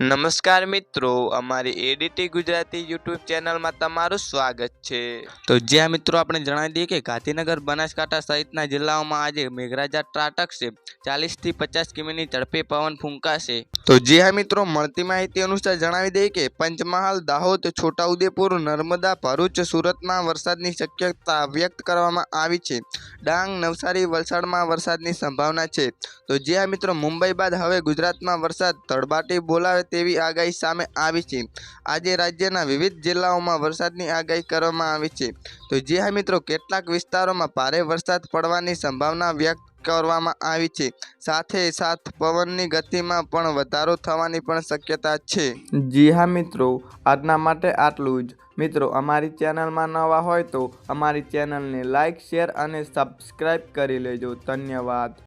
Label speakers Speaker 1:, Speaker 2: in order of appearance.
Speaker 1: નમસ્કાર મિત્રો, અમારી એડીટી ગુજરાતી યુટ્યુબ ચેનલમાં તમારું સ્વાગત છે. તો જ્યાં મિત્રો આપણે જણાવી દઈએ કે ગાંધીનગર, બનાસકાંઠા સહિતના જિલ્લાઓમાં આજે મેઘરાજા ત્રાટકશે. ચાલીસથી પચાસ કિમીની ઝડપે પવન ફૂંકાશે. તો જી હા મિત્રો, મળતી માહિતી અનુસાર જણાવી દઈએ કે પંચમહાલ, દાહોદ, છોટાઉદેપુર, નર્મદા, ભરૂચ સુરતમાં વરસાદની શક્યતા વ્યક્ત કરવામાં આવી છે. ડાંગ, નવસારી વલસાડમાં વરસાદની સંભાવના છે. તો જી હા મિત્રો, મુંબઈ બાદ હવે ગુજરાતમાં વરસાદ તડબાટી બોલાવે તેવી આગાહી સામે આવી છે. આજે રાજ્યના વિવિધ જિલ્લાઓમાં વરસાદની આગાહી કરવામાં આવી છે. તો જી હા મિત્રો, કેટલાક વિસ્તારોમાં ભારે વરસાદ પડવાની સંભાવના વ્યક્ત કરવામાં આવી છે. સાથે સાથ પવનની ગતિમાં પણ વધારો થવાની પણ શક્યતા છે.
Speaker 2: જી હા મિત્રો, આજના માટે આટલું જ. મિત્રો, અમારી ચેનલમાં નવા હોય તો અમારી ચેનલને લાઇક શેર અને સબસ્ક્રાઈબ કરી લેજો. ધન્યવાદ.